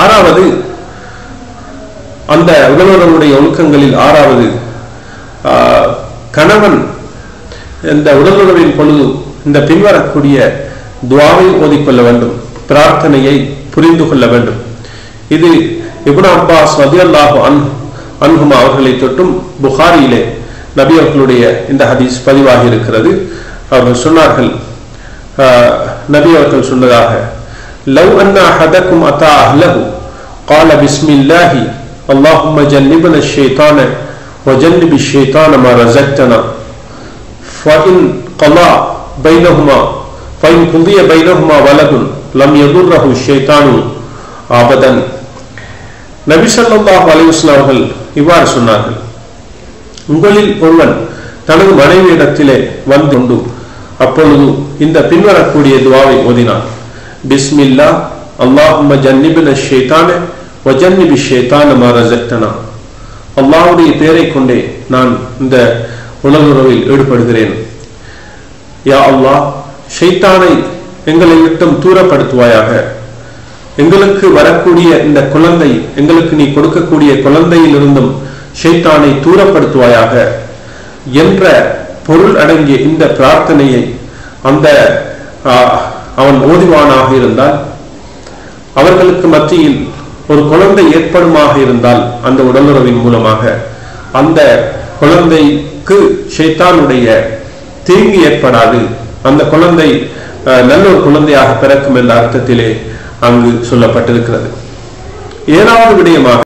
ஆறாவது அந்த உடலுறவுடைய ஒழுக்கங்களில் ஆறாவது ஆஹ், கணவன் இந்த உடலுறவின் பொழுது இந்த பின்வரக்கூடிய துவாவை ஓதிக்கொள்ள வேண்டும் பிரார்த்தனையை புரிந்து கொள்ள வேண்டும். இது இபுன் அப்பாஸ் மதியல்லாஹு அன் அன்ஹுமா அவர்களை தொட்டும் புகாரியிலே நபி அவர்களுடைய இந்த ஹதீஸ் பதிவாகி இருக்கிறது அவர்கள் சொன்னார்கள் ஆஹ், நபி அவர்கள் சொன்னதாக லவ் அன்னா ஹதக்கும் அத்தா அஹ்லஹு قال بسم الله اللهم جنبنا الشيطان وجنب الشيطان ما رزقتنا فإن قضى بينهما فإن قضي بينهما ولد لم يضره الشيطان أبدا நபி ஸல்லல்லாஹு அலைஹி வஸல்லம் அவர்கள் இவ்வாறு சொன்னார்கள் உங்களில் ஒருவன் தனது மனைவியிடத்திலே வந்துண்டு அப்பொழுது இந்த பின்வரக்கூடிய துவாவை ஓதினான் பிஸ்மில்லா அல்லாஹும்ம ஜன்னிபின ஷேத்தான வஜன்னிபி ஷைத்தான மா ரஸக்தனா அல்லாஹ்வுடைய பேரை கொண்டே நான் இந்த உணவுறவில் ஈடுபடுகிறேன். யா அல்லாஹ் ஷைத்தானை எங்களை விட்டும் தூரப்படுத்துவாயாக. எங்களுக்கு வரக்கூடிய இந்த குழந்தை எங்களுக்கு நீ கொடுக்கக்கூடிய குழந்தையிலிருந்தும் ஷைத்தானை தூரப்படுத்துவாயாக என்ற பொருள் அடங்கிய இந்த பிரார்த்தனையை அந்த அவன் ஓதிவானாக இருந்தால் அவர்களுக்கு மத்தியில் ஒரு குழந்தை ஏற்படுமாக இருந்தால் அந்த உடலுறவின் மூலமாக அந்த குழந்தைக்கு ஷைத்தானுடைய தீங்கு ஏற்படாது. அந்த குழந்தை அஹ், நல்ல ஒரு குழந்தையாக பிறக்கும் என்ற அர்த்தத்திலே அங்கு சொல்லப்பட்டிருக்கிறது. ஏழாவது விடயமாக